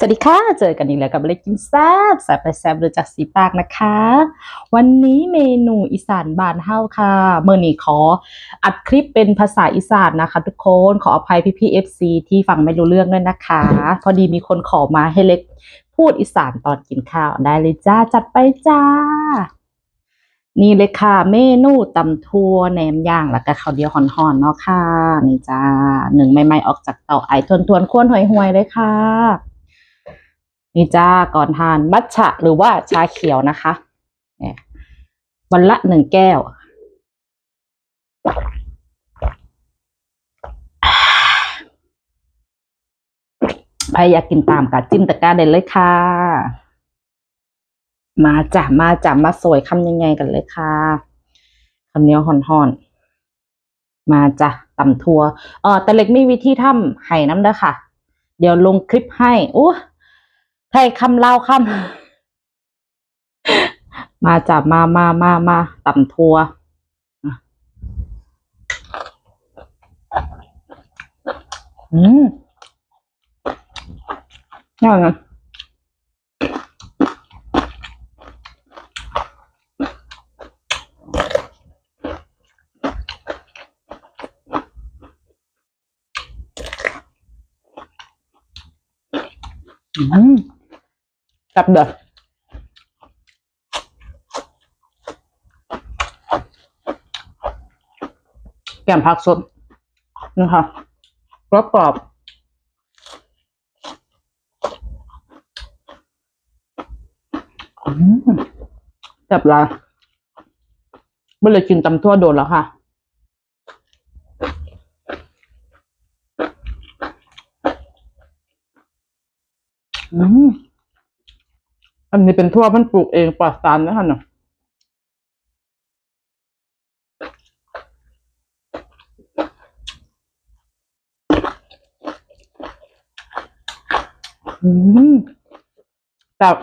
สวัสดีค่ะ เจอกันอีกแล้วกับเล็กกินแซ่บแซ่บไปแซ่บเลยจากสีปากนะคะ วันนี้เมนูอีสานบานเฮาค่ะ เมื่อนี้ขออัดคลิปเป็นภาษาอีสานนะคะ ทุกคน ขออภัยพี่พี่เอฟซีที่ฟังไม่รู้เรื่องด้วยนะคะ พอดีมีคนขอมาให้เล็กพูดอีสานตอนกินข้าวได้เลยจ้า จัดไปจ้า นี่เลยค่ะ เมนูตำทัวแหนมย่างแล้วก็ข้าวเดียวห่อนๆเนาะค่ะ นี่จ้าหนึ่งใหม่ๆออกจากเตาไอทวนๆข้นห่วยๆเลยค่ะ นี่จ้าก่อนทานมัทฉะหรือว่าชาเขียวนะคะวันละหนึ่งแก้ว ใครอยากกินตามกัดจิ้มตะกร้าเด็ดเลยค่ะ มาจ้ะมาจ้ะมาสวยคำยังไงกันเลยค่ะคำเนียห่อนๆ มาจ้ะตำทัวเออแต่เล็กมีวิธีทำไห่น้ำเด้อค่ะ เดี๋ยวลงคลิปให้อู้ ไทยคำเล่าคำมาจ้ะมามามามาต่ำทัวอืมอร่อยนอืม บเด้อแกมผักสดนะคะกรอบกรอบจับละไม่เลยกินตำทั่วโดนแล้วค่ะอืม อันนี้เป็นทั่วมันปลูกเองปลอดสารนะคะเนาะอืมแบบ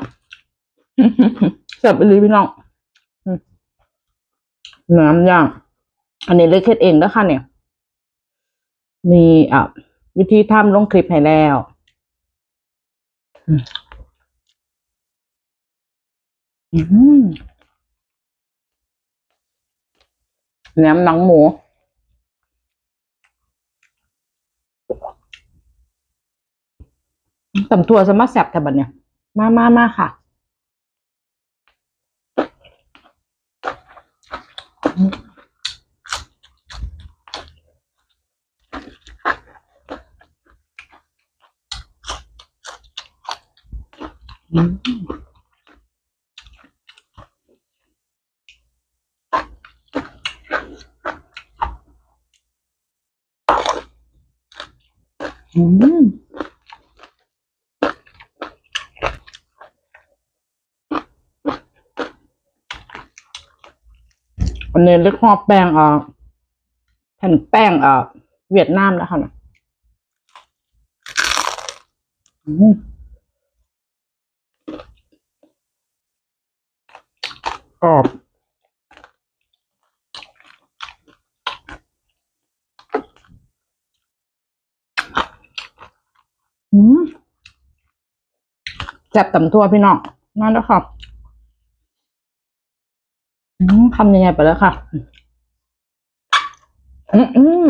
แซ่บอีหลีพี่น้องน้ำย่าง อันนี้เล็กเฮ็ดเองนะคะเนี่ย มีอะวิธีทำลงคลิปให้แล้วอืม แหนมหนังหมูตำตัวสมาแสบแต่บัดเนี่ย มามามาค่ะอืม อืมอันนี้เล็กหอบแป้งอะแผ่นแป้งอะเวียดนามนะคะนะอืมกรอบ อืมแซ่บตำทั่วพี่น้องนั่นแล้วค่ะอืมคำยังไงไปแล้วค่ะ อืมอืม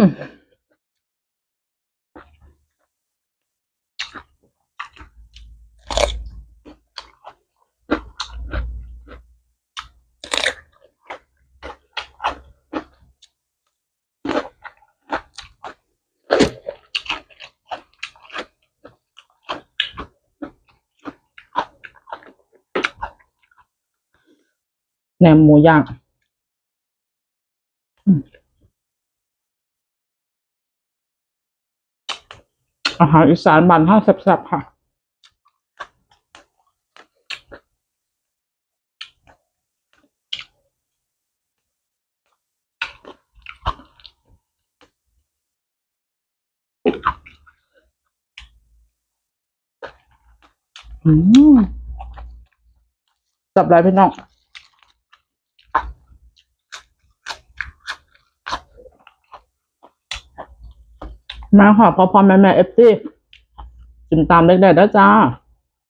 แหนมหมูย่างอืมอาหารอีสานบ้านห้าแซ่บๆค่ะอืมจับได้พี่น้อง มาค่ะพอพอแม่แม่เอฟซีจิ้มตามเล็กๆได้จ้า